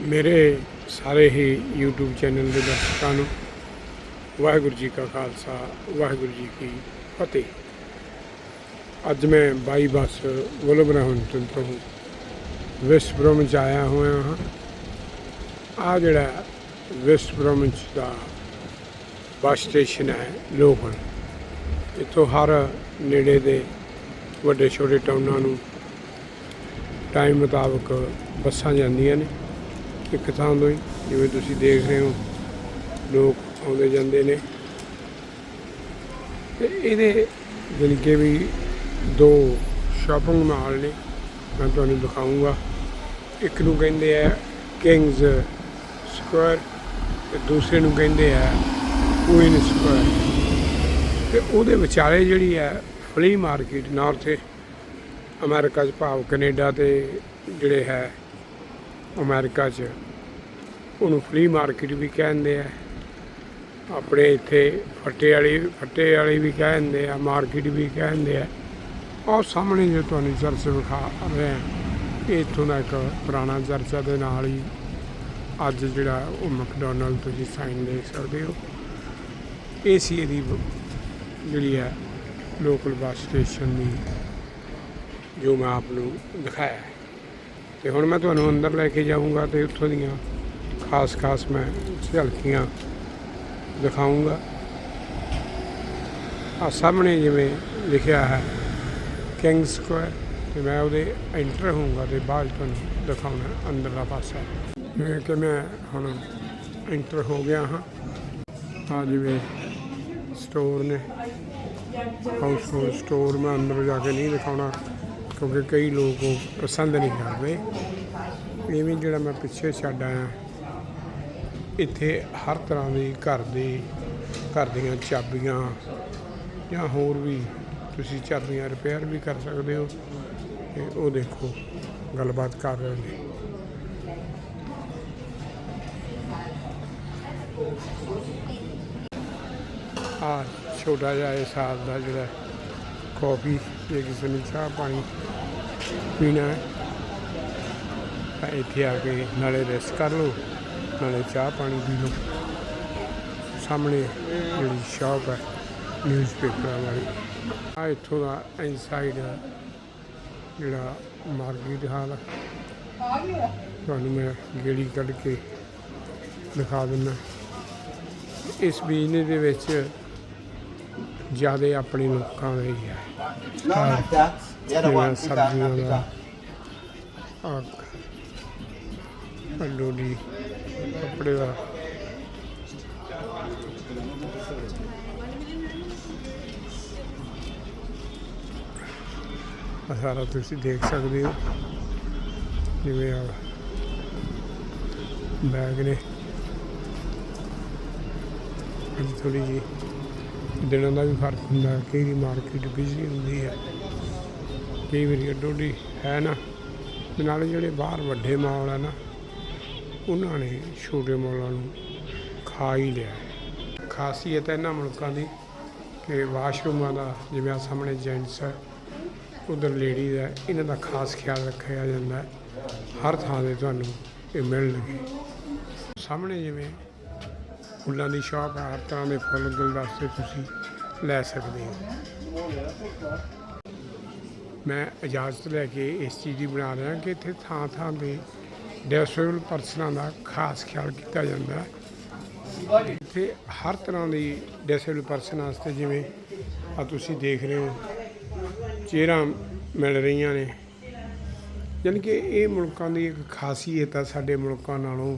ਮੇਰੇ ਸਾਰੇ ਹੀ YouTube channel ਦੇ ਦਰਸ਼ਕਾਂ ਨੂੰ ਵਾਹਿਗੁਰੂ ਜੀ ਕਾ ਖਾਲਸਾ, ਵਾਹਿਗੁਰੂ ਜੀ ਕੀ ਫਤਿਹ। ਅੱਜ ਮੈਂ 22 ਬੱਸ ਵੋਲਵਰਹੰਟਨ ਤੋਂ ਵੈਸਟ ਬ੍ਰੋਮਚ ਆਇਆ ਹੋਇਆ ਹਾਂ। ਆ ਜਿਹੜਾ ਵਿਸ਼ਵ ਬ੍ਰੋਮਚ ਦਾ ਬੱਸ ਸਟੇਸ਼ਨ ਹੈ ਲੋਕਲ ਇੱਥੋਂ ਹਰ ਨੇੜੇ ਦੇ ਵੱਡੇ ਛੋਟੇ ਟਾਊਨਾਂ ਨੂੰ ਟਾਈਮ ਮੁਤਾਬਕ ਬੱਸਾਂ ਜਾਂਦੀਆਂ ਨੇ। ਇੱਕ ਥਾਂ ਤੋਂ ਹੀ, ਜਿਵੇਂ ਤੁਸੀਂ ਦੇਖ ਰਹੇ ਹੋ, ਲੋਕ ਆਉਂਦੇ ਜਾਂਦੇ ਨੇ। ਤੇ ਇਹਦੇ ਜਾਣੀ ਕਿ ਵੀ ਦੋ ਸ਼ਾਪਿੰਗ ਮਾਲ ਨੇ, ਮੈਂ ਤੁਹਾਨੂੰ ਦਿਖਾਉਂਗਾ ਇੱਕ ਨੂੰ ਕਹਿੰਦੇ ਆ ਕਿੰਗਜ਼ ਸਕੁਅਰ ਤੇ ਦੂਸਰੇ ਨੂੰ ਕਹਿੰਦੇ ਆ ਕੁਈਨ ਸਕੁਅਰ ਤੇ ਉਹਦੇ ਵਿਚਾਲੇ ਜਿਹੜੀ ਹੈ ਫਲੀ ਮਾਰਕੀਟ ਨਾਰਥ ਅਮਰੀਕਾ 'ਚ ਭਾਵ ਕੈਨੇਡਾ ਤੇ ਜਿਹੜੇ ਹੈ, ਅਮਰੀਕਾ 'ਚ। ਉਹਨੂੰ ਫਲੀ ਮਾਰਕੀਟ ਵੀ ਕਹਿੰਦੇ ਆ। ਆਪਣੇ ਇੱਥੇ ਫੱਟੇ ਵਾਲੀ ਫੱਟੇ ਵਾਲੀ ਵੀ ਕਹਿੰਦੇ ਆ ਮਾਰਕੀਟ ਵੀ ਕਹਿੰਦੇ ਆ। ਉਹ ਸਾਹਮਣੇ ਜੋ ਤੁਹਾਨੂੰ ਚਰਚ ਵਿਖਾ ਰਹੇ ਆ ਇਹ ਇੱਥੋਂ ਦਾ ਇੱਕ ਪੁਰਾਣਾ ਚਰਚਾ ਦੇ ਨਾਲ ਹੀ ਅੱਜ ਜਿਹੜਾ ਉਹ ਮੈਕਡੋਨਲਡ ਤੁਸੀਂ ਸਾਈਨ ਦੇਖ ਸਕਦੇ ਹੋ। ਇਹ ਸੀ ਇਹਦੀ ਜਿਹੜੀ ਹੈ ਲੋਕਲ ਬੱਸ ਸਟੇਸ਼ਨ ਦੀ ਜੋ ਮੈਂ ਆਪ ਨੂੰ ਦਿਖਾਇਆ। ਹੈ ਤੇ ਹੁਣ ਮੈਂ ਤੁਹਾਨੂੰ ਅੰਦਰ ਲੈ ਕੇ ਜਾਊਂਗਾ ਤੇ ਉੱਥੋਂ ਦੀਆਂ ਖਾਸ ਖਾਸ ਮੈਂ ਝਲਕੀਆਂ ਦਿਖਾਊਂਗਾ ਆ ਸਾਹਮਣੇ ਜਿਵੇਂ ਲਿਖਿਆ ਹੈ ਕਿੰਗ ਸਕੁਅਰ ਤੇ ਮੈਂ ਉਹਦੇ ਐਂਟਰ ਹੋਊਂਗਾ ਤੇ ਬਾਅਦ 'ਚ ਤੁਹਾਨੂੰ ਦਿਖਾਉਣਾ ਅੰਦਰਲਾ ਪਾਸਾ। ਜਿਵੇਂ ਕਿ ਮੈਂ ਹੁਣ ਐਂਟਰ ਹੋ ਗਿਆ ਹਾਂ। ਆ ਜਿਵੇਂ ਸਟੋਰ ਨੇ। ਹਾਊਸ ਹੋਲਡ ਸਟੋਰ ਮੈਂ ਅੰਦਰ ਜਾ ਕੇ ਨਹੀਂ ਦਿਖਾਉਣਾ, ਕਿਉਂਕਿ ਕਈ ਲੋਕ ਉਹ ਪਸੰਦ ਨਹੀਂ ਕਰਦੇ। ਇਵੇਂ ਜਿਹੜਾ ਮੈਂ ਪਿੱਛੇ ਛੱਡ ਆਇਆ। ਇੱਥੇ ਹਰ ਤਰ੍ਹਾਂ ਦੀ ਘਰ ਦੀ, ਘਰ ਦੀਆਂ ਚਾਬੀਆਂ ਜਾਂ ਹੋਰ ਵੀ ਤੁਸੀਂ ਚਾਬੀਆਂ ਰਿਪੇਅਰ ਵੀ ਕਰ ਸਕਦੇ ਹੋ। ਤੇ ਉਹ ਦੇਖੋ, ਗੱਲਬਾਤ ਕਰ ਰਹੇ ਨੇ। ਆ ਛੋਟਾ ਜਿਹਾ ਇਹ ਸਾਲ ਦਾ ਜਿਹੜਾ ਕਾਫੀ ਜੇ ਕਿਸੇ ਨੇ ਚਾਹ ਪਾਣੀ ਪੀਣਾ ਹੈ, ਤਾਂ ਇੱਥੇ ਆ ਕੇ ਨਾਲੇ ਰੈਸਟ ਕਰ ਲਓ। ਨਾਲੇ ਚਾਹ ਪਾਣੀ ਪੀ ਲਓ। ਸਾਹਮਣੇ ਜਿਹੜੀ ਸ਼ਾਪ ਹੈ ਨਿਊਜ਼ਪੇਪਰਾਂ ਵਾਲੀ। ਆ ਇੱਥੋਂ ਦਾ ਇਨਸਾਈਡ ਜਿਹੜਾ ਮਾਰਕੀਟ ਹਾਲ ਹੈ ਤੁਹਾਨੂੰ ਮੈਂ ਗੇੜੀ ਕੱਢ ਕੇ ਦਿਖਾ ਦਿੰਦਾ। ਇਸ ਬਿਜ਼ਨਸ ਦੇ ਵਿੱਚ ਜ਼ਿਆਦਾ ਆਪਣੇ ਲੋਕਾਂ ਦਾ ਹੀ ਹੈ that, ਸਬਜ਼ੀਆਂ ਦਾ ਆਲੂ ਦੀ ਕੱਪੜੇ ਦਾ। ਸਾਰਾ ਤੁਸੀਂ ਦੇਖ ਸਕਦੇ ਹੋ। ਜਿਵੇਂ ਆ ਬੈਗ ਨੇ। ਅੱਜ ਥੋੜੀ ਜੀ ਦਿਨਾਂ ਦਾ ਵੀ ਫ਼ਰਕ ਹੁੰਦਾ। ਕਈ ਦੀ ਮਾਰਕੀਟ ਬਿਜ਼ੀ ਹੁੰਦੀ ਹੈ ਕਈ ਵਾਰੀ ਅੱਡੋਡੀ ਹੈ ਨਾ। ਤੇ ਨਾਲੇ ਜਿਹੜੇ ਬਾਹਰ ਵੱਡੇ ਮਾਲ ਆ ਨਾ ਉਹਨਾਂ ਨੇ ਛੋਟੇ ਮਾਲਾਂ ਨੂੰ ਖਾ ਹੀ ਲਿਆ। ਖਾਸੀਅਤ ਇਹਨਾਂ ਮੁਲਕਾਂ ਦੀ ਕਿ ਵਾਸ਼ਰੂਮਾਂ ਦਾ ਜਿਵੇਂ ਆ ਸਾਹਮਣੇ ਜੈਂਟਸ ਹੈ, ਉਧਰ ਲੇਡੀਜ਼ ਹੈ, ਇਹਨਾਂ ਦਾ ਖਾਸ ਖਿਆਲ ਰੱਖਿਆ ਜਾਂਦਾ ਹਰ ਥਾਂ ਤੇ ਤੁਹਾਨੂੰ ਇਹ ਮਿਲਣਗੇ। ਸਾਹਮਣੇ ਜਿਵੇਂ ਫੁੱਲਾਂ ਦੀ ਸ਼ਾਪ ਹੈ, ਹਰ ਤਰ੍ਹਾਂ ਦੇ ਫੁੱਲ ਗੁਲਦਸਤੇ ਤੁਸੀਂ ਲੈ ਸਕਦੇ ਹੋ। ਮੈਂ ਇਜਾਜ਼ਤ ਲੈ ਕੇ ਇਸ ਚੀਜ਼ ਦੀ ਬਣਾ ਰਿਹਾ ਕਿ ਇੱਥੇ ਥਾਂ ਥਾਂ ਤੇ ਡਿਸੇਬਲ ਪਰਸਨਾਂ ਦਾ ਖਾਸ ਖਿਆਲ ਕੀਤਾ ਜਾਂਦਾ ਹੈ। ਇੱਥੇ ਹਰ ਤਰ੍ਹਾਂ ਦੀ ਡਿਸੇਬਲ ਪਰਸਨ ਵਾਸਤੇ ਜਿਵੇਂ ਆ ਤੁਸੀਂ ਦੇਖ ਰਹੇ ਹੋ ਚੇਅਰਾਂ ਮਿਲ ਰਹੀਆਂ ਨੇ। ਯਾਨੀ ਕਿ ਇਹ ਮੁਲਕਾਂ ਦੀ ਇੱਕ ਖਾਸੀਅਤ ਆ ਸਾਡੇ ਮੁਲਕਾਂ ਨਾਲੋਂ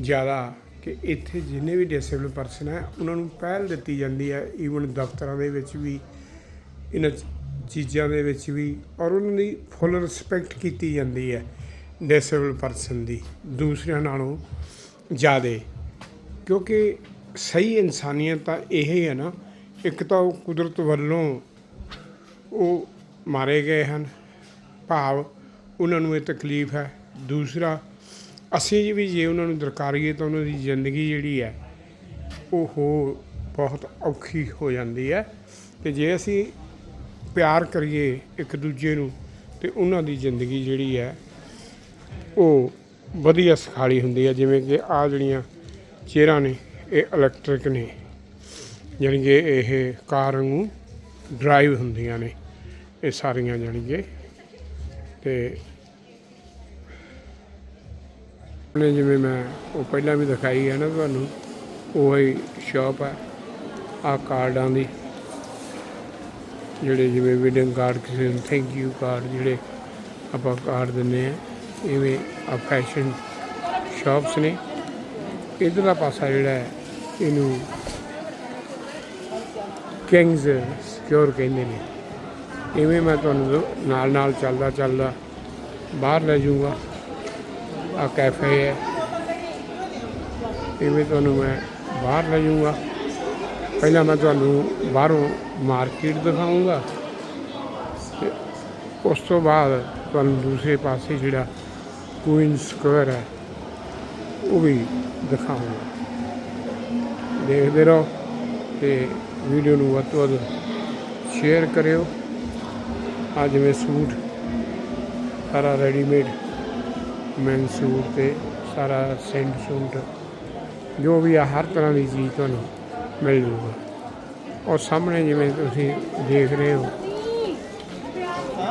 ਜ਼ਿਆਦਾ ਕਿ ਇੱਥੇ ਜਿੰਨੇ ਵੀ ਡਿਸੇਬਲ ਪਰਸਨ ਹੈ, ਉਹਨਾਂ ਨੂੰ ਪਹਿਲ ਦਿੱਤੀ ਜਾਂਦੀ ਹੈ ਈਵਨ ਦਫ਼ਤਰਾਂ ਦੇ ਵਿੱਚ ਵੀ, ਇਹਨਾਂ ਚੀਜ਼ਾਂ ਦੇ ਵਿੱਚ ਵੀ, ਔਰ ਉਹਨਾਂ ਦੀ ਫੁੱਲ ਰਿਸਪੈਕਟ ਕੀਤੀ ਜਾਂਦੀ ਹੈ। ਡਿਸੇਬਲ ਪਰਸਨ ਦੀ, ਦੂਸਰਿਆਂ ਨਾਲੋਂ ਜ਼ਿਆਦੇ। ਕਿਉਂਕਿ ਸਹੀ ਇਨਸਾਨੀਅਤ ਤਾਂ ਇਹ ਹੀ ਹੈ ਨਾ, ਇੱਕ ਤਾਂ ਉਹ ਕੁਦਰਤ ਵੱਲੋਂ ਉਹ ਮਾਰੇ ਗਏ ਹਨ, ਭਾਵ ਉਹਨਾਂ ਨੂੰ ਇਹ ਤਕਲੀਫ ਹੈ। ਦੂਸਰਾ, ਅਸੀਂ ਵੀ ਜੇ ਉਹਨਾਂ ਨੂੰ ਦਰਕਾਰੀਏ ਤਾਂ ਉਹਨਾਂ ਦੀ ਜ਼ਿੰਦਗੀ ਜਿਹੜੀ ਹੈ, ਉਹ ਹੋ ਬਹੁਤ ਔਖੀ ਹੋ ਜਾਂਦੀ ਹੈ। ਤੇ ਜੇ ਅਸੀਂ ਪਿਆਰ ਕਰੀਏ ਇੱਕ ਦੂਜੇ ਨੂੰ, ਤੇ ਉਹਨਾਂ ਦੀ ਜ਼ਿੰਦਗੀ ਜਿਹੜੀ ਹੈ ਉਹ ਵਧੀਆ ਸਖਾਲੀ ਹੁੰਦੀ ਹੈ ਜਿਵੇਂ ਕਿ ਆ ਜਿਹੜੀਆਂ ਚੇਅਰਾਂ ਨੇ, ਇਹ ਇਲੈਕਟ੍ਰਿਕ ਨੇ। ਜਾਣੀ ਕਿ ਇਹ ਕਾਰ ਨੂੰ ਡਰਾਈਵ ਹੁੰਦੀਆਂ ਨੇ, ਇਹ ਸਾਰੀਆਂ ਜਾਣੀ ਕਿ। ਤੇ ਨੇ ਜਿਵੇਂ ਮੈਂ, ਉਹ ਪਹਿਲਾਂ ਵੀ ਦਿਖਾਈ ਹੈ ਨਾ ਤੁਹਾਨੂੰ, ਉਹ ਹੀ ਸ਼ਾਪ ਹੈ ਆ ਕਾਰਡਾਂ ਦੀ। ਜਿਹੜੇ ਜਿਵੇਂ ਵੀਡਿੰਗ ਕਾਰਡ ਕਿਸੇ ਨੂੰ ਥੈਂਕ ਯੂ ਕਾਰਡ ਜਿਹੜੇ ਆਪਾਂ ਕਾਰਡ ਦਿੰਦੇ ਆ। ਇਵੇਂ ਆ ਫੈਸ਼ਨ ਸ਼ਾਪਸ ਨੇ। ਇਧਰਲਾ ਪਾਸਾ ਜਿਹੜਾ ਹੈ, ਇਹਨੂੰ ਕਿੰਗਸ ਸਿਕਿਉਰ ਕਹਿੰਦੇ ਨੇ। ਇਵੇਂ ਮੈਂ ਤੁਹਾਨੂੰ ਨਾਲ ਨਾਲ ਚੱਲਦਾ ਚੱਲਦਾ ਬਾਹਰ ਲੈ ਜਾਊਂਗਾ। ਆ ਕੈਫੇ ਹੈ। ਇਵੇਂ ਤੁਹਾਨੂੰ ਮੈਂ ਬਾਹਰ ਲੈ ਜਾਊਂਗਾ। ਪਹਿਲਾਂ ਮੈਂ ਤੁਹਾਨੂੰ ਬਾਹਰੋਂ ਮਾਰਕੀਟ ਦਿਖਾਊਂਗਾ। ਤੇ ਉਸ ਤੋਂ ਬਾਅਦ ਤੁਹਾਨੂੰ ਦੂਸਰੇ ਪਾਸੇ ਜਿਹੜਾ ਕੁਈਨ ਸਕੁਅਰ ਹੈ ਉਹ ਵੀ ਦਿਖਾਊਂਗਾ ਦੇਖਦੇ ਰਹੋ ਤੇ ਵੀਡੀਓ ਨੂੰ ਵੱਧ ਤੋਂ ਵੱਧ ਸ਼ੇਅਰ ਕਰਿਓ ਆ ਜਿਵੇਂ ਸੂਟ ਸਾਰਾ ਰੈਡੀਮੇਡ ਮੈਨ ਸੂਟ ਤੇ ਸਾਰਾ ਸੈਂਡ ਸੂਟ ਜੋ ਵੀ ਆ ਹਰ ਤਰ੍ਹਾਂ ਦੀ ਚੀਜ਼ ਤੁਹਾਨੂੰ ਮਿਲ ਜੂਗਾ ਔਰ ਸਾਹਮਣੇ ਜਿਵੇਂ ਤੁਸੀਂ ਦੇਖ ਰਹੇ ਹੋ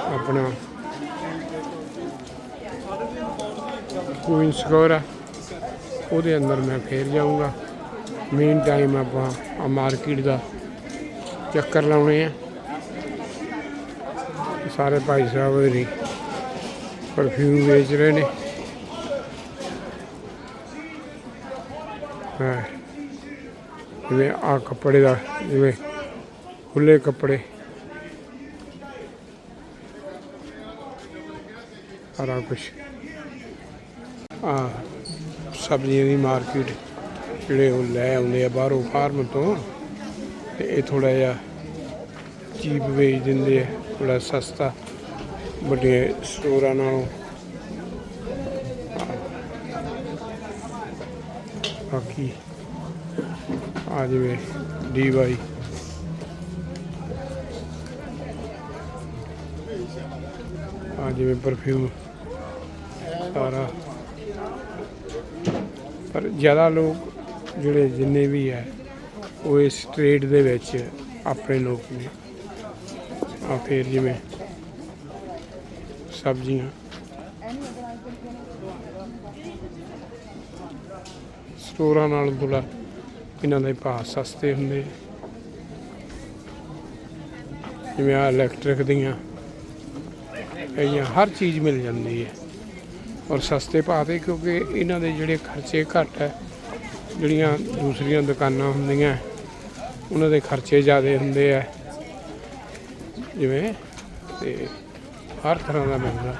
ਆਪਣਾ ਕੁਈਨ ਸਕੋਰ ਆ, ਉਹਦੇ ਅੰਦਰ ਮੈਂ ਫੇਰ ਜਾਊਂਗਾ। ਮੇਨ ਟਾਈਮ ਆਪਾਂ ਆ ਮਾਰਕੀਟ ਦਾ ਚੱਕਰ ਲਾਉਣੇ ਆ। ਸਾਰੇ ਭਾਈ ਸਾਹਿਬ ਹੋਰੀ ਪਰਫਿਊਮ ਵੇਚ ਰਹੇ ਨੇ। ਹਾਂ। ਜਿਵੇਂ ਆ ਕੱਪੜੇ ਦਾ, ਜਿਵੇਂ ਖੁੱਲੇ ਕੱਪੜੇ। ਸਾਰਾ ਕੁਛ। ਆ ਸਬਜ਼ੀਆਂ ਦੀ ਮਾਰਕੀਟ ਜਿਹੜੇ ਉਹ ਲੈ ਆਉਂਦੇ ਆ ਬਾਹਰੋਂ ਫਾਰਮ ਤੋਂ, ਤੇ ਇਹ ਥੋੜਾ ਜਿਹਾ ਚੀਪ ਵੇਚ ਦਿੰਦੇ ਆ ਥੋੜਾ ਸਸਤਾ ਵੱਡੇ ਸਟੋਰਾਂ ਨਾਲੋਂ। ਬਾਕੀ ਆ ਜਿਵੇਂ ਡੀ ਵਾਈ। ਆ ਜਿਵੇਂ ਪਰਫਿਊਮ ਸਾਰਾ ਪਰ ਜ਼ਿਆਦਾ ਲੋਕ ਜਿਹੜੇ ਜਿੰਨੇ ਵੀ ਹੈ, ਉਹ ਇਸ ਟ੍ਰੇਡ ਦੇ ਵਿੱਚ ਆਪਣੇ ਲੋਕ ਨੇ। ਆ ਫਿਰ ਜਿਵੇਂ ਸਬਜ਼ੀਆਂ। ਸਟੋਰਾਂ ਨਾਲ ਥੋੜ੍ਹਾ ਇਹਨਾਂ ਦੇ ਭਾਅ ਸਸਤੇ ਹੁੰਦੇ। ਜਿਵੇਂ ਆ ਇਲੈਕਟ੍ਰਿਕ ਦੀਆਂ ਇਹ ਹਰ ਚੀਜ਼ ਮਿਲ ਜਾਂਦੀ ਹੈ। ਔਰ ਸਸਤੇ ਭਾਅ ਤੇ ਕਿਉਂਕਿ ਇਹਨਾਂ ਦੇ ਜਿਹੜੇ ਖਰਚੇ ਘੱਟ ਹੈ, ਜਿਹੜੀਆਂ ਦੂਸਰੀਆਂ ਦੁਕਾਨਾਂ ਹੁੰਦੀਆਂ, ਉਹਨਾਂ ਦੇ ਖਰਚੇ ਜ਼ਿਆਦਾ ਹੁੰਦੇ ਆ। ਜਿਵੇਂ ਤੇ ਹਰ ਤਰ੍ਹਾਂ ਦਾ ਮਿਲਦਾ।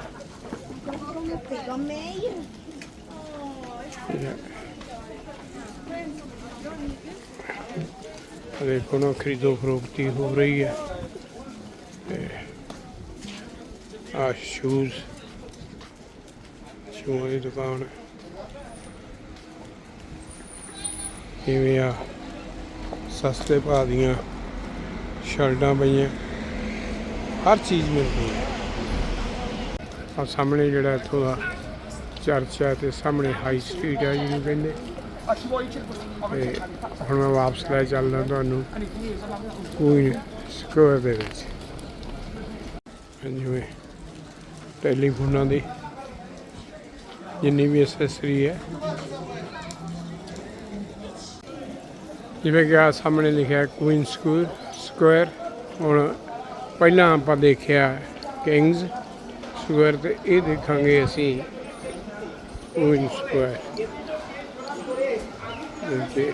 ਦੇਖੋ ਨਾ, ਖਰੀਦੋ ਫਰੋਖਤੀ ਹੋ ਰਹੀ ਹੈ। ਤੇ ਆ ਸ਼ੂਜ਼ ਸ਼ੂਆਂ ਦੀ ਦੁਕਾਨ ਕਿਵੇਂ ਆ ਸਸਤੇ ਭਾਅ ਦੀਆਂ ਸ਼ਰਟਾਂ ਪਈਆਂ। ਹਰ ਚੀਜ਼ ਮਿਲਦੀ ਹੈ। ਆ ਸਾਹਮਣੇ ਜਿਹੜਾ ਇੱਥੋਂ ਦਾ ਚਰਚ ਹੈ ਤੇ ਸਾਹਮਣੇ ਹਾਈ ਸਟਰੀਟ ਹੈ ਜਿਹਨੂੰ ਕਹਿੰਦੇ। ਤੇ ਹੁਣ ਮੈਂ ਵਾਪਸ ਲੈ ਚੱਲਦਾ ਤੁਹਾਨੂੰ। ਕੁਈਨ ਸਕੁਅਰ ਦੇ ਵਿੱਚ। ਜਿਵੇਂ ਟੈਲੀਫੋਨਾਂ ਦੀ ਜਿੰਨੀ ਵੀ ਐਕਸੈਸਰੀ ਹੈ। ਜਿਵੇਂ ਕਿ ਆ ਸਾਹਮਣੇ ਲਿਖਿਆ ਕੁਈਨ ਸਕੁਅਰ ਸਕੁਅਰ ਹੁਣ ਪਹਿਲਾਂ ਆਪਾਂ ਦੇਖਿਆ ਕਿੰਗਸ ਸਕੁਅਰ ਤੇ ਇਹ ਦੇਖਾਂਗੇ ਅਸੀਂ ਕੁਇਨ ਸਕੁਅਰ ਤੇ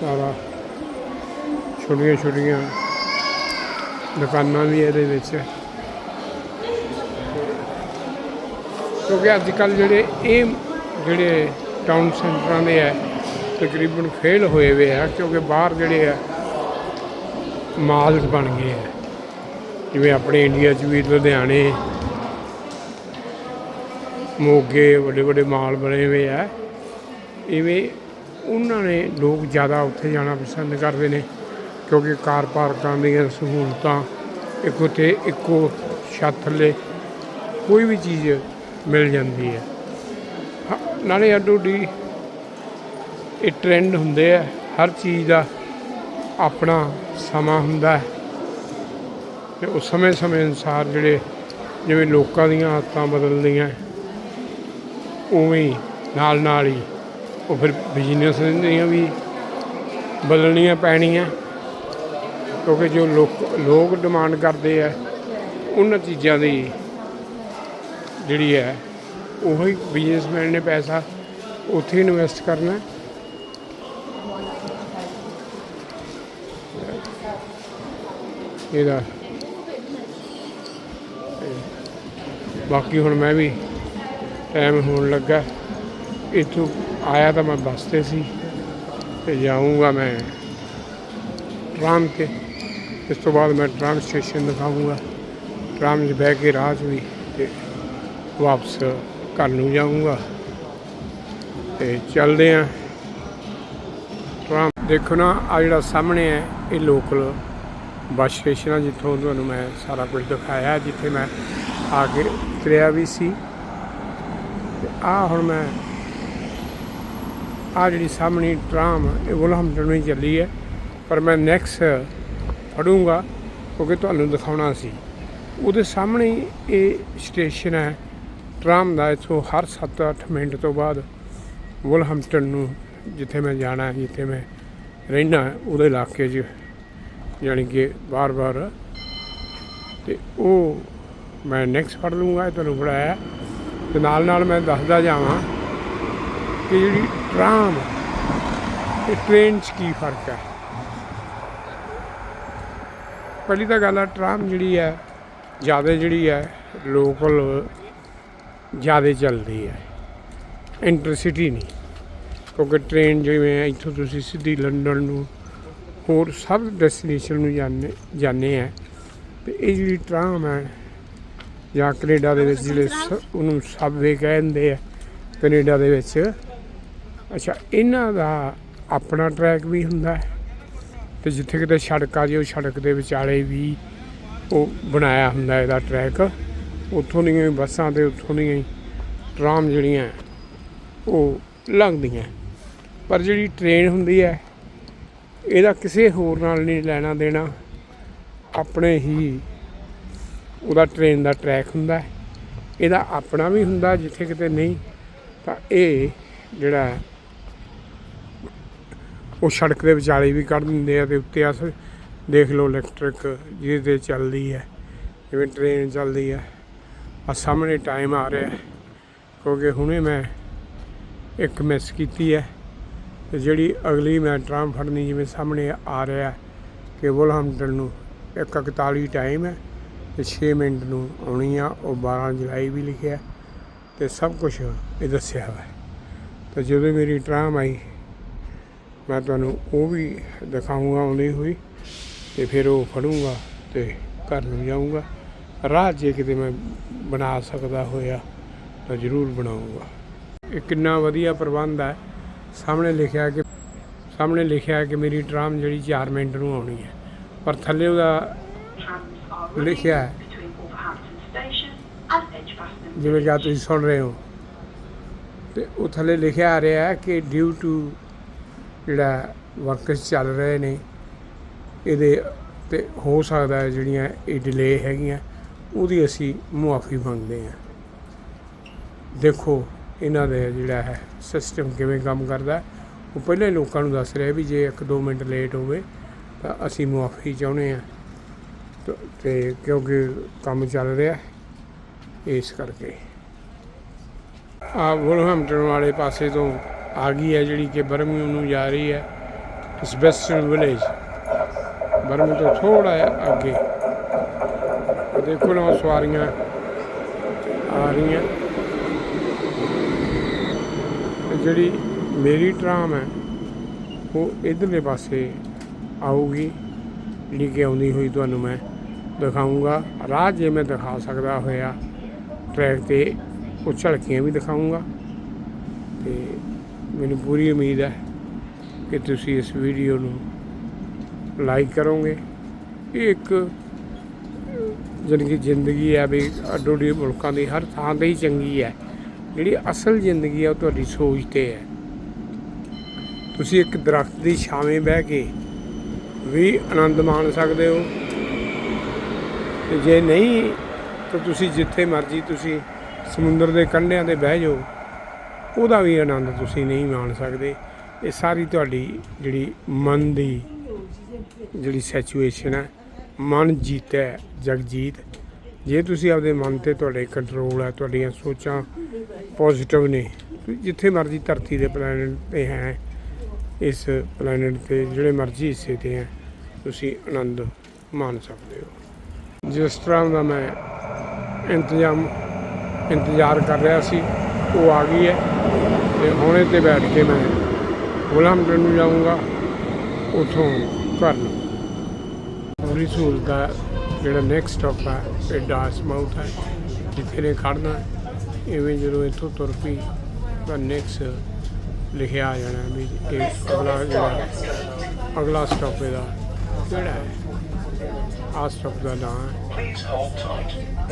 ਸਾਰਾ। ਛੋਟੀਆਂ ਛੋਟੀਆਂ ਦੁਕਾਨਾਂ ਵੀ ਇਹਦੇ ਵਿੱਚ। ਕਿਉਂਕਿ ਅੱਜ ਕੱਲ ਜਿਹੜੇ ਇਹ ਜਿਹੜੇ ਟਾਊਨ ਸੈਂਟਰਾਂ ਦੇ ਹੈ ਤਕਰੀਬਨ ਫੇਲ ਹੋਏ ਹੋਏ ਆ, ਕਿਉਂਕਿ ਬਾਹਰ ਜਿਹੜੇ ਆ, ਮਾਲਸ ਬਣ ਗਏ ਆ। ਜਿਵੇਂ ਆਪਣੇ ਇੰਡੀਆ 'ਚ ਵੀ ਲੁਧਿਆਣੇ, ਮੋਗੇ ਵੱਡੇ ਵੱਡੇ ਮਾਲ ਬਣੇ ਹੋਏ ਆ। ਇਵੇਂ ਉਹਨਾਂ ਨੇ ਲੋਕ ਜ਼ਿਆਦਾ ਉੱਥੇ ਜਾਣਾ ਪਸੰਦ ਕਰਦੇ ਨੇ। ਕਿਉਂਕਿ ਕਾਰ ਪਾਰਕਾਂ ਦੀਆਂ ਸਹੂਲਤਾਂ ਇੱਕ ਉੱਥੇ ਇੱਕੋ ਛੱਤ ਥੱਲੇ ਕੋਈ ਵੀ ਚੀਜ਼ ਮਿਲ ਜਾਂਦੀ ਹੈ। ਨਾਲੇ ਅੱਡੋ ਅੱਡੀ ਇਹ ਟ੍ਰੈਂਡ ਹੁੰਦੇ ਆ, ਹਰ ਚੀਜ਼ ਦਾ ਆਪਣਾ ਸਮਾਂ ਹੁੰਦਾ ਹੈ। ਤੇ ਉਸ ਸਮੇਂ-ਸਮੇਂ ਅਨੁਸਾਰ ਜਿਹੜੇ ਜਿਵੇਂ ਲੋਕਾਂ ਦੀਆਂ ਆਦਤਾਂ ਬਦਲਦੀਆਂ ਉਵੇਂ ਨਾਲ ਨਾਲ ਹੀ ਉਹ ਫਿਰ ਬਿਜ਼ਨਸ ਦੀਆਂ ਵੀ ਬਦਲਣੀਆਂ ਪੈਣੀਆਂ। ਕਿਉਂਕਿ ਜੋ ਲੋਕ ਲੋਕ ਡਿਮਾਂਡ ਕਰਦੇ ਆ, ਉਹਨਾਂ ਚੀਜ਼ਾਂ ਦੀ ਜਿਹੜੀ ਹੈ, ਉਹੀ ਬਿਜ਼ਨਸਮੈਨ ਨੇ ਪੈਸਾ ਉੱਥੇ ਇਨਵੈਸਟ ਕਰਨਾ ਇਹਦਾ ਬਾਕੀ ਹੁਣ ਮੈਂ ਵੀ ਟਾਈਮ ਹੋਣ ਲੱਗਾ। ਇੱਥੋਂ ਆਇਆ ਤਾਂ ਮੈਂ ਬੱਸ ਤੇ ਸੀ ਤੇ ਜਾਊਂਗਾ ਮੈਂ। ਟ੍ਰਾਮ ਤੇ। ਇਸ ਤੋਂ ਬਾਅਦ ਮੈਂ ਟ੍ਰਾਮ ਸਟੇਸ਼ਨ ਦਿਖਾਊਂਗਾ। ਟ੍ਰਾਮ 'ਚ ਬਹਿ ਕੇ ਰਾਹ 'ਚ ਵੀ ਤੇ ਵਾਪਸ ਘਰ ਨੂੰ ਜਾਊਂਗਾ। ਤੇ ਚੱਲਦੇ ਆਂ। ਟ੍ਰਾਮ ਦੇਖੋ ਨਾ ਆ ਜਿਹੜਾ ਸਾਹਮਣੇ ਹੈ, ਇਹ ਲੋਕਲ ਬੱਸ ਸਟੇਸ਼ਨ ਆ, ਜਿੱਥੋਂ ਤੁਹਾਨੂੰ ਮੈਂ ਸਾਰਾ ਕੁਝ ਦਿਖਾਇਆ, ਜਿੱਥੇ ਮੈਂ ਆ ਕੇ ਉਤਰਿਆ ਵੀ ਸੀ। ਤੇ ਆ ਹੁਣ ਮੈਂ ਆ ਜਿਹੜੀ ਸਾਹਮਣੇ ਟ੍ਰਾਮ ਇਹ ਵੁਲਹਮਟਨ ਨੂੰ ਹੀ ਚੱਲੀ ਹੈ। ਪਰ ਮੈਂ ਨੈਕਸਟ ਫੜੂੰਗਾ, ਕਿਉਂਕਿ ਤੁਹਾਨੂੰ ਦਿਖਾਉਣਾ ਸੀ। ਉਹਦੇ ਸਾਹਮਣੇ ਇਹ ਸਟੇਸ਼ਨ ਹੈ। ਟ੍ਰਾਮ ਦਾ ਇੱਥੋਂ ਹਰ 7-8 ਮਿੰਟ ਤੋਂ ਬਾਅਦ ਵੁਲਹਮਟਨ ਨੂੰ ਜਿੱਥੇ ਮੈਂ ਜਾਣਾ ਹੈ ਜਿੱਥੇ ਮੈਂ ਰਹਿਣਾ ਉਹਦੇ ਇਲਾਕੇ 'ਚ ਯਾਨੀ ਕਿ ਬਾਰ-ਬਾਰ। ਤੇ ਉਹ ਮੈਂ ਨੈਕਸਟ ਫੜ ਲੂੰਗਾ ਤੁਹਾਨੂੰ ਫੜਾਇਆ। ਤੇ ਨਾਲ ਨਾਲ ਮੈਂ ਦੱਸਦਾ ਜਾਵਾਂ ਕਿ ਜਿਹੜੀ ਟ੍ਰਾਮ ਤੇ ਟ੍ਰੇਨ 'ਚ ਕੀ ਫ਼ਰਕ ਹੈ? ਪਹਿਲੀ ਤਾਂ ਗੱਲ ਹੈ ਟ੍ਰਾਮ ਜਿਹੜੀ ਹੈ ਜ਼ਿਆਦਾ ਜਿਹੜੀ ਹੈ ਲੋਕਲ ਜ਼ਿਆਦਾ ਚੱਲਦੀ ਹੈ ਇੰਟਰਸਿਟੀ ਨਹੀਂ। ਕਿਉਂਕਿ ਟ੍ਰੇਨ ਜਿਵੇਂ ਇੱਥੋਂ ਤੁਸੀਂ ਸਿੱਧੀ ਲੰਡਨ ਨੂੰ ਹੋਰ ਸਭ ਡੈਸਟੀਨੇਸ਼ਨ ਨੂੰ ਜਾਂਦੇ ਜਾਂਦੇ ਆ। ਤੇ ਇਹ ਜਿਹੜੀ ਟ੍ਰਾਮ ਹੈ ਜਾਂ ਕੈਨੇਡਾ ਦੇ ਵਿੱਚ ਜਿਹੜੇ ਸ- ਉਹਨੂੰ ਸਬਵੇ ਕਹਿੰਦੇ ਆ, ਕੈਨੇਡਾ ਦੇ ਵਿੱਚ। ਅੱਛਾ, ਇਹਨਾਂ ਦਾ ਆਪਣਾ ਟਰੈਕ ਵੀ ਹੁੰਦਾ ਹੈ। ਤੇ ਜਿੱਥੇ ਕਿਤੇ ਸੜਕ ਆ ਜੇ, ਉਹ ਸੜਕ ਦੇ ਵਿਚਾਲੇ ਵੀ ਉਹ ਬਣਾਇਆ ਹੁੰਦਾ ਇਹਦਾ ਟਰੈਕ ਉੱਥੋਂ ਦੀਆਂ ਬੱਸਾਂ ਤੇ ਉੱਥੋਂ ਦੀਆਂ ਟਰਾਮ ਜਿਹੜੀਆਂ, ਉਹ ਲੰਘਦੀਆਂ। ਪਰ ਜਿਹੜੀ ਟ੍ਰੇਨ ਹੁੰਦੀ ਹੈ, ਇਹਦਾ ਕਿਸੇ ਹੋਰ ਨਾਲ ਨਹੀਂ ਲੈਣਾ ਦੇਣਾ। ਆਪਣੇ ਹੀ ਉਹਦਾ ਟ੍ਰੇਨ ਦਾ ਟਰੈਕ ਹੁੰਦਾ ਇਹਦਾ ਆਪਣਾ ਵੀ ਹੁੰਦਾ, ਜਿੱਥੇ ਕਿਤੇ ਨਹੀਂ, ਤਾਂ ਇਹ ਜਿਹੜਾ ਉਹ ਸੜਕ ਦੇ ਵਿਚਾਲੇ ਵੀ ਕੱਢ ਦਿੰਦੇ ਆ ਤੇ ਉੱਤੇ ਅਸ ਦੇਖ ਲਓ ਇਲੈਕਟ੍ਰਿਕ ਜਿਹਦੇ ਤੇ ਚੱਲਦੀ ਹੈ, ਜਿਵੇਂ ਟ੍ਰੇਨ ਚੱਲਦੀ ਹੈ। ਆ ਸਾਹਮਣੇ ਟਾਈਮ ਆ ਰਿਹਾ ਕਿਉਂਕਿ ਹੁਣੇ ਮੈਂ ਇੱਕ ਮਿਸ ਕੀਤੀ ਹੈ ਤੇ ਜਿਹੜੀ ਅਗਲੀ ਮੈਂ ਟਰਾਮ ਫੜਨੀ ਜਿਵੇਂ ਸਾਹਮਣੇ ਆ ਰਿਹਾ ਕਿ ਵੋਲਹਮਟਨ ਨੂੰ 1:41 ਟਾਈਮ ਹੈ ਤੇ 6 ਮਿੰਟ ਨੂੰ ਆਉਣੀ ਆ, ਉਹ 12 ਜੁਲਾਈ ਵੀ ਲਿਖਿਆ ਤੇ ਸਭ ਕੁਝ ਇਹ ਦੱਸਿਆ ਹੋਇਆ ਹੈ। ਤੇ ਜਦੋਂ ਮੇਰੀ ਟਰਾਮ ਆਈ ਮੈਂ ਤੁਹਾਨੂੰ ਉਹ ਵੀ ਦਿਖਾਊਂਗਾ ਆਉਂਦੀ ਹੋਈ ਤੇ ਫਿਰ ਉਹ ਫੜੂੰਗਾ ਤੇ ਘਰ ਨੂੰ ਜਾਊਂਗਾ ਰਾਹ ਜੇ ਕਿਤੇ ਮੈਂ ਬਣਾ ਸਕਦਾ ਹੋਇਆ ਤਾਂ ਜ਼ਰੂਰ ਬਣਾਉਂਗਾ ਇਹ ਕਿੰਨਾ ਵਧੀਆ ਪ੍ਰਬੰਧ ਹੈ। ਸਾਹਮਣੇ ਲਿਖਿਆ ਕਿ ਸਾਹਮਣੇ ਲਿਖਿਆ ਕਿ ਮੇਰੀ ਟਰਾਮ ਜਿਹੜੀ 4 ਮਿੰਟ ਨੂੰ ਆਉਣੀ ਹੈ। ਪਰ ਥੱਲੇ ਉਹਦਾ ਲਿਖਿਆ ਹੈ। ਜਿਵੇਂ ਕਿ ਤੁਸੀਂ ਸੁਣ ਰਹੇ ਹੋ। ਤੇ ਉਹ ਥੱਲੇ ਲਿਖਿਆ ਆ ਰਿਹਾ ਹੈ ਕਿ ਡਿਊ ਟੂ ਜਿਹੜਾ ਵਰਕਸ ਚੱਲ ਰਹੇ ਨੇ, ਇਹਦੇ ਤੇ ਹੋ ਸਕਦਾ ਹੈ ਜਿਹੜੀਆਂ ਇਹ ਡਿਲੇ ਹੈਗੀਆਂ, ਉਹਦੀ ਅਸੀਂ ਮੁਆਫੀ ਮੰਗਦੇ ਹਾਂ। ਦੇਖੋ, ਇਹਨਾਂ ਦੇ ਜਿਹੜਾ ਹੈ ਸਿਸਟਮ ਕਿਵੇਂ ਕੰਮ ਕਰਦਾ ਉਹ ਪਹਿਲੇ ਲੋਕਾਂ ਨੂੰ ਦੱਸ ਰਿਹਾ ਵੀ ਜੇ 1-2 ਮਿੰਟ ਲੇਟ ਹੋਵੇ, ਤਾਂ ਅਸੀਂ ਮੁਆਫੀ ਚਾਹੁੰਦੇ ਹਾਂ। ਤੇ- ਕਿਉਂਕਿ ਕੰਮ ਚੱਲ ਰਿਹਾ ਇਸ ਕਰਕੇ। ਆ ਵੁਲਹੈਂਪਟਨ ਵਾਲੇ ਪਾਸੇ ਤੋਂ ਆ ਗਈ ਹੈ ਜਿਹੜੀ ਕਿ ਬਰਮਿੰਗਮ ਨੂੰ ਜਾ ਰਹੀ ਹੈ। ਇਸ ਵੈਸਟਰਨ ਵਿਲੇਜ ਬਰਮਿੰਗਮ ਤੋਂ ਥੋੜਾ ਜਿਹਾ ਅੱਗੇ। ਦੇਖੋ ਨਾ ਸਵਾਰੀਆਂ ਆ ਰਹੀਆਂ। ਜਿਹੜੀ ਮੇਰੀ ਟ੍ਰਾਮ ਹੈ, ਉਹ ਇਧਰਲੇ ਪਾਸੇ ਆਊਗੀ। ਜਿਹੜੀ ਕਿ ਆਉਂਦੀ ਹੋਈ ਤੁਹਾਨੂੰ ਮੈਂ ਦਿਖਾਊਂਗਾ। ਰਾਹ ਜੇ ਮੈਂ ਦਿਖਾ ਸਕਦਾ ਹੋਇਆ ਟਰੈਕ ਤੇ ਉਹ ਝਲਕੀਆਂ ਵੀ ਦਿਖਾਊਂਗਾ। ਤੇ ਮੈਨੂੰ ਪੂਰੀ ਉਮੀਦ ਹੈ ਕਿ ਤੁਸੀਂ ਇਸ ਵੀਡੀਓ ਨੂੰ ਲਾਈਕ ਕਰੋਗੇ। ਇਹ ਇੱਕ, ਜਾਣੀ ਕਿ ਜ਼ਿੰਦਗੀ ਹੈ ਵੀ ਅੱਡੋ ਮੁਲਕਾਂ ਦੀ ਹਰ ਥਾਂ ਤੇ ਹੀ ਚੰਗੀ ਹੈ। ਜਿਹੜੀ ਅਸਲ ਜ਼ਿੰਦਗੀ ਹੈ ਉਹ ਤੁਹਾਡੀ ਸੋਚ ਤੇ ਹੈ। ਤੁਸੀਂ ਇੱਕ ਦਰਖਤ ਦੀ ਛਾਵੇਂ ਬਹਿ ਕੇ ਵੀ ਆਨੰਦ ਮਾਣ ਸਕਦੇ ਹੋ। ਤੇ ਜੇ ਨਹੀਂ, ਤਾਂ ਤੁਸੀਂ ਜਿੱਥੇ ਮਰਜ਼ੀ ਤੁਸੀਂ ਸਮੁੰਦਰ ਦੇ ਕੰਢਿਆਂ ਤੇ ਬਹਿ ਜਾਓ। ਉਹਦਾ ਵੀ ਆਨੰਦ ਤੁਸੀਂ ਨਹੀਂ ਮਾਣ ਸਕਦੇ। ਇਹ ਸਾਰੀ ਤੁਹਾਡੀ ਜਿਹੜੀ ਮਨ ਦੀ ਜਿਹੜੀ ਸਿਚੁਏਸ਼ਨ ਹੈ ਮਨ ਜੀਤਾ ਹੈ, ਜਗਜੀਤ ਜੇ ਤੁਸੀਂ ਆਪਦੇ ਮਨ ਤੇ ਤੁਹਾਡੇ ਕੰਟਰੋਲ ਹੈ ਤੁਹਾਡੀਆਂ ਸੋਚਾਂ ਪੋਜ਼ਿਟਿਵ ਨੇ ਜਿੱਥੇ ਮਰਜ਼ੀ ਧਰਤੀ ਦੇ ਪਲੈਨਟ ਤੇ ਹੈ ਇਸ ਪਲੈਨਟ ਤੇ ਜਿਹੜੇ ਮਰਜ਼ੀ ਹਿੱਸੇ ਤੇ ਹੈ ਤੁਸੀਂ ਆਨੰਦ ਮਾਣ ਸਕਦੇ ਹੋ। ਜਿਸ ਤਰ੍ਹਾਂ ਦਾ ਮੈਂ ਇੰਤਜ਼ਾਮ ਇੰਤਜ਼ਾਰ ਕਰ ਰਿਹਾ ਸੀ ਉਹ ਆ ਗਈ ਹੈ। ਤੇ ਹੁਣੇ ਤੇ ਬੈਠ ਕੇ ਮੈਂ ਗੁਲਾਮਪੁਰ ਨੂੰ ਜਾਊਂਗਾ, ਉਥੋਂ ਘਰ ਨੂੰ। ਪੂਰੀ ਸਹੂਲਤ ਦਾ ਜਿਹੜਾ ਨੈਕਸਟ ਸਟਾਪ ਹੈ ਇਹ ਡਾਸ ਮਾਊਥ ਹੈ ਜਿੱਥੇ ਨੇ ਖੜਨਾ ਇਵੇਂ ਜਦੋਂ ਇੱਥੋਂ ਤੁਰ ਪਈ, ਤਾਂ ਨੈਕਸਟ ਲਿਖਿਆ ਆ ਜਾਣਾ ਵੀ ਇਹ ਅਗਲਾ ਜਿਹੜਾ, ਅਗਲਾ ਸਟਾਪ ਇਹਦਾ ਕਿਹੜਾ ਹੈ? ਆ ਸਟਾਪ ਦਾ ਨਾਮ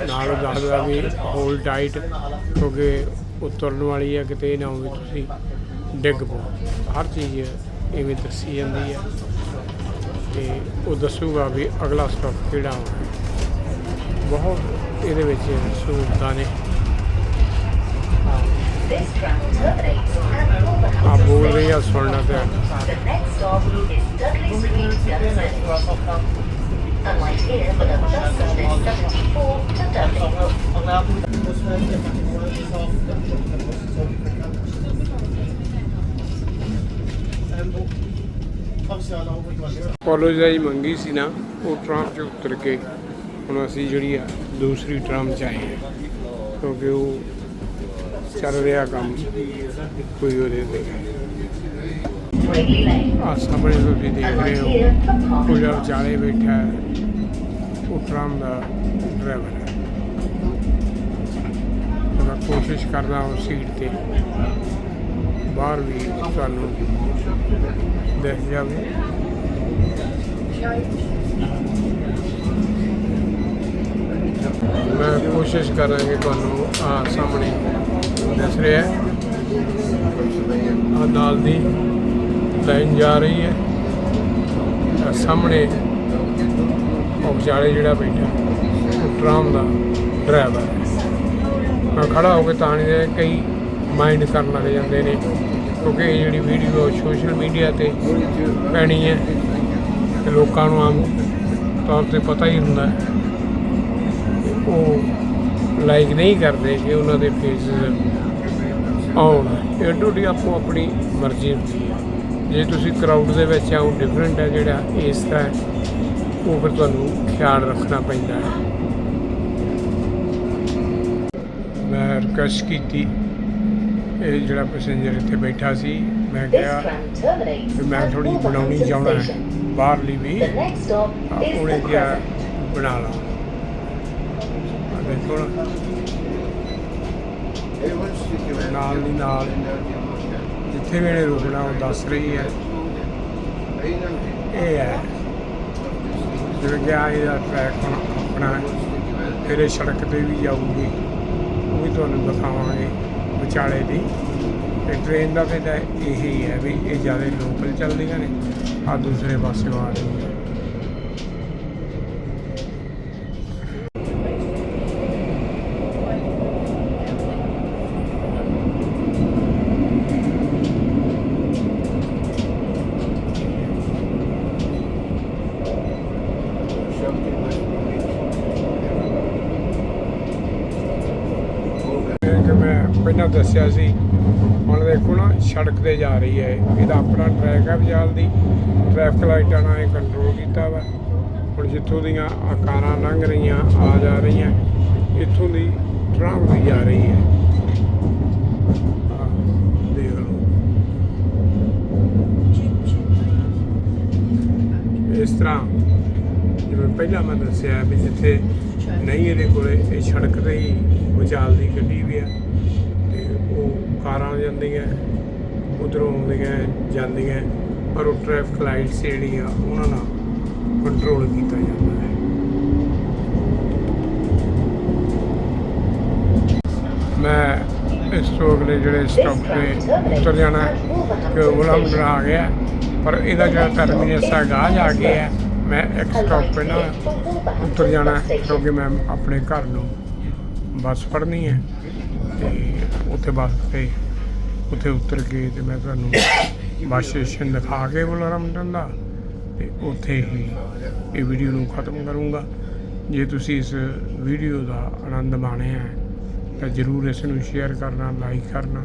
ਨਾਲ ਦੱਸਦਾ ਵੀ ਹੋਲ ਟਾਈਟ ਕਿਉਂਕਿ ਉਹ ਤੁਰਨ ਵਾਲੀ ਹੈ ਕਿਤੇ ਇਹ ਨਾ ਹੋਵੇ ਤੁਸੀਂ ਡਿੱਗ ਪਓ। ਹਰ ਚੀਜ਼ ਇਵੇਂ ਦੱਸੀ ਜਾਂਦੀ ਹੈ ਤੇ ਉਹ ਦੱਸੂਗਾ ਵੀ ਅਗਲਾ ਸਟਾਪ ਕਿਹੜਾ ਹੋਣਾ ਬਹੁਤ ਇਹਦੇ ਵਿੱਚ ਸਹੂਲਤਾਂ ਨੇ। This tram ਆ ਬੋਲ ਰਹੀ ਆ ਸੁਣਨਾ ਤੇ। Unlike here, for the bus service 74 to Dudley. ਪੋਲੋਜਾਈ ਮੰਗੀ ਸੀ ਨਾ ਉਹ ਟਰਾਮ 'ਚ ਉਤਰ ਕੇ ਹੁਣ ਅਸੀਂ ਜਿਹੜੀ ਆ ਦੂਸਰੀ ਟਰਾਮ 'ਚ ਆਏ ਹਾਂ ਕਿਉਂਕਿ ਉਹ ਚੱਲ ਰਿਹਾ ਕੰਮ ਕੋਈ ਉਹਦੇ ਤੇ Brickley ਆ ਸਾਹਮਣੇ ਤੁਸੀਂ ਦੇਖ ਰਹੇ ਹੋ here, ਵਿਚਾਲੇ ਬੈਠਾ ਹੈ ਉਹ ਦਾ ਡਰਾਈਵਰ ਹੈ। ਮੈਂ ਕੋਸ਼ਿਸ਼ ਕਰਦਾ ਹਾਂ ਸੀਟ ਤੇ ਬਾਹਰ ਵੀ ਤੁਹਾਨੂੰ ਦਿਖ ਜਾਵੇ। ਮੈਂ ਕੋਸ਼ਿਸ਼ ਕਰਾਂਗੇ ਤੁਹਾਨੂੰ ਆ ਸਾਹਮਣੇ ਦਿਸ ਰਿਹਾ ਆ ਨਾਲ ਦੀ ਲਾਈਨ ਜਾ ਰਹੀ ਹੈ। ਸਾਹਮਣੇ ਵਿਚਾਲੇ ਜਿਹੜਾ ਬੈਠਾ, ਉਹ ਟਰਾਮ ਦਾ ਡਰਾਈਵਰ ਹੈ। ਮੈਂ ਖੜਾ ਹੋ ਕੇ ਤਾਂ ਨਹੀਂ ਕਈ ਮਾਈਂਡ ਕਰਨ ਲੱਗ ਜਾਂਦੇ ਨੇ, ਕਿਉਂਕਿ ਇਹ ਜਿਹੜੀ ਵੀਡੀਓ ਸੋਸ਼ਲ ਮੀਡੀਆ ਤੇ ਪੈਣੀ ਹੈ। ਤੇ ਲੋਕਾਂ ਨੂੰ ਆਮ ਤੌਰ ਤੇ ਪਤਾ ਹੀ ਹੁੰਦਾ ਉਹ ਲਾਈਕ ਨਹੀਂ ਕਰਦੇ ਕਿ ਉਹਨਾਂ ਦੇ ਫੇਸ ਆਉਣ। ਇਹ ਆਪੋ ਆਪਣੀ ਮਰਜ਼ੀ ਹੁੰਦੀ ਹੈ। ਜੇ ਤੁਸੀਂ ਕਰਾਊਡ ਦੇ ਵਿੱਚ ਆਓ ਡਿਫਰੈਂਟ ਹੈ ਜਿਹੜਾ ਇਸ ਤਰ੍ਹਾਂ ਉਹ ਫਿਰ ਤੁਹਾਨੂੰ ਖਿਆਲ ਰੱਖਣਾ ਪੈਂਦਾ ਹੈ। ਮੈਂ ਰਿਕਵੈਸਟ ਕੀਤੀ। ਇਹ ਜਿਹੜਾ ਪੈਸੇਂਜਰ ਇੱਥੇ ਬੈਠਾ ਸੀ ਮੈਂ ਕਿਹਾ ਵੀ ਮੈਂ ਥੋੜੀ ਬਣਾਉਣੀ ਚਾਹੁੰਦਾ Station. ਬਾਹਰਲੀ ਵੀ ਉਹਨੇ ਕਿਹਾ. ਬਣਾ ਲਾ। ਦੇਖੋ ਨਾਲ ਦੀ ਨਾਲ ਜਿੱਥੇ ਵੀ ਇਹਨੇ ਰੁਕਣਾ ਉਹ ਦੱਸ ਰਹੀ ਹੈ। ਇਹ ਹੈ। ਜਿਵੇਂ ਗਿਆ, ਇਹਦਾ ਟਰੈਕ ਹੁਣ ਆਪਣਾ ਫਿਰ ਇਹ ਸੜਕ ਤੇ ਵੀ ਜਾਊਗੀ। ਉਹ ਵੀ ਤੁਹਾਨੂੰ ਦਿਖਾਵਾਂਗੇ ਵਿਚਾਲੇ ਦੀ। ਤੇ ਟ੍ਰੇਨ ਦਾ ਫਿਰ ਇਹੀ ਹੈ ਵੀ ਇਹ ਜ਼ਿਆਦਾ ਲੋਕਲ ਚੱਲਦੀਆਂ ਨੇ ਆ ਦੂਸਰੇ ਪਾਸੇ ਆ ਰਹੀਆਂ ਜਿਵੇਂ ਕਿ ਮੈਂ ਪਹਿਲਾਂ ਦੱਸਿਆ ਸੀ। ਹੁਣ ਦੇਖੋ ਨਾ ਸੜਕ ਤੇ ਜਾ ਰਹੀ ਹੈ ਇਹ। ਇਹਦਾ ਆਪਣਾ ਟਰੈਕ ਹੈ ਵਿਚਾਲ ਦੀ। ਟ੍ਰੈਫਿਕ ਲਾਈਟਾਂ ਨਾਲ ਇਹ ਕੰਟਰੋਲ ਕੀਤਾ ਵਾ। ਹੁਣ ਜਿੱਥੋਂ ਦੀਆਂ ਆਹ ਕਾਰਾਂ ਲੰਘ ਰਹੀਆਂ ਆ ਜਾ ਰਹੀਆਂ ਇੱਥੋਂ ਦੀ ਟਰਾਮ ਵੀ ਜਾ ਰਹੀ ਹੈ। ਆਹ, ਦੇਖ ਲਓ। ਇਸ ਤਰ੍ਹਾਂ ਜਿਵੇਂ ਪਹਿਲਾਂ ਮੈਂ ਦੱਸਿਆ ਵੀ ਜਿੱਥੇ ਨਹੀਂ ਇਹਦੇ ਕੋਲੇ ਇਹ ਸੜਕ ਤੇ ਹੀ ਵਿਚਾਲ ਦੀ ਗੱਡੀ ਵੀ ਆ ਕਾਰਾਂ ਜਾਂਦੀਆਂ, ਉਧਰੋਂ ਆਉਂਦੀਆਂ, ਜਾਂਦੀਆਂ, ਪਰ ਉਹ ਟ੍ਰੈਫਿਕ ਲਾਈਟਸ ਜਿਹੜੀ ਆ, ਉਹਨਾਂ ਨਾਲ ਕੰਟਰੋਲ ਕੀਤਾ ਜਾਂਦਾ ਹੈ। ਮੈਂ ਇਸ ਤੋਂ ਅਗਲੇ ਜਿਹੜੇ ਸਟਾਪ ਤੇ ਉਤਰ ਜਾਣਾ, ਕਿ ਗੁਲਾਮ ਆ ਗਿਆ, ਪਰ ਇਹਦਾ ਜਿਹੜਾ ਟਰਮੀਨਸ ਹੈਗਾ ਜਾ ਕੇ ਹੈ, ਮੈਂ ਇੱਕ ਸਟਾਪ ਪਹਿਲਾਂ ਉਤਰ ਜਾਣਾ, ਕਿਉਂਕਿ ਮੈਂ ਆਪਣੇ ਘਰ ਨੂੰ ਬੱਸ ਫੜਨੀ ਹੈ ਤੇ ਉੱਥੇ ਬੱਸ ਤੇ ਉੱਥੇ ਉਤਰ ਕੇ ਤੇ ਮੈਂ ਤੁਹਾਨੂੰ ਬੱਸ ਸਟੇਸ਼ਨ ਦਿਖਾ ਕੇ ਬੁਲਾਰਾਮਟਨ ਦਾ ਤੇ ਉੱਥੇ ਹੀ ਇਹ ਵੀਡੀਓ ਨੂੰ ਖਤਮ ਕਰੂੰਗਾ। ਜੇ ਤੁਸੀਂ ਇਸ ਵੀਡੀਓ ਦਾ ਆਨੰਦ ਮਾਣਿਆ ਹੈ, ਤਾਂ ਜਰੂਰ ਇਸ ਨੂੰ ਸ਼ੇਅਰ ਕਰਨਾ ਲਾਈਕ ਕਰਨਾ।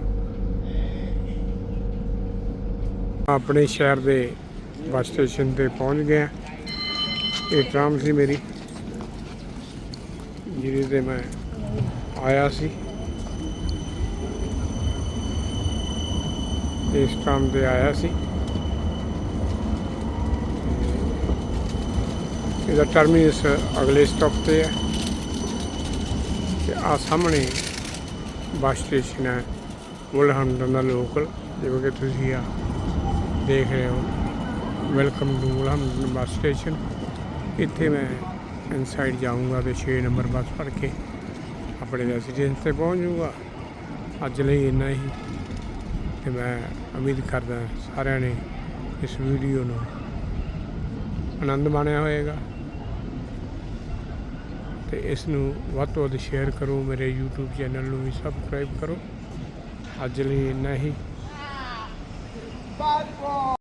ਆਪਣੇ ਸ਼ਹਿਰ ਦੇ ਬੱਸ ਸਟੇਸ਼ਨ ਤੇ ਪਹੁੰਚ ਗਏ ਇਹ ਟ੍ਰਾਮ ਸੀ ਮੇਰੀ, ਜਿਹਦੇ ਤੇ ਮੈਂ ਆਇਆ ਸੀ। ਇਸ ਟਾਈਮ ਤੇ ਆਇਆ ਸੀ। ਇਹਦਾ ਟਰਮੀਨਸ ਅਗਲੇ ਸਟਾਪ ਤੇ ਹੈ। ਤੇ ਆ ਸਾਹਮਣੇ ਬੱਸ ਸਟੇਸ਼ਨ ਹੈ। ਵੁਲਹੰਡਨ ਦਾ ਲੋਕਲ ਜਿਵੇਂ ਕਿ ਤੁਸੀਂ ਆ ਦੇਖ ਰਹੇ ਹੋ। ਵੈਲਕਮ ਟੂ ਵੁਲਹੰਡਨ ਬੱਸ ਸਟੇਸ਼ਨ ਇੱਥੇ ਮੈਂ ਇਨਸਾਈਡ ਜਾਊਂਗਾ ਤੇ 6 ਨੰਬਰ ਬੱਸ ਫੜ ਕੇ। ਆਪਣੇ ਰੈਜ਼ੀਡੈਂਸ ਤੇ ਪਹੁੰਚ ਜਾਊਂਗਾ। ਅੱਜ ਲਈ ਇੰਨਾ ਹੀ। ਤੇ ਮੈਂ ਉਮੀਦ ਕਰਦਾ ਸਾਰਿਆਂ ਨੇ ਇਸ ਵੀਡੀਓ ਨੂੰ ਆਨੰਦ ਮਾਣਿਆ ਹੋਵੇਗਾ ਤੇ ਇਸ ਨੂੰ ਵੱਧ ਤੋਂ ਵੱਧ ਸ਼ੇਅਰ ਕਰੋ, ਮੇਰੇ YouTube ਚੈਨਲ ਨੂੰ ਵੀ ਸਬਸਕ੍ਰਾਈਬ ਕਰੋ। ਅੱਜ ਲਈ ਇੰਨਾ ਹੀ।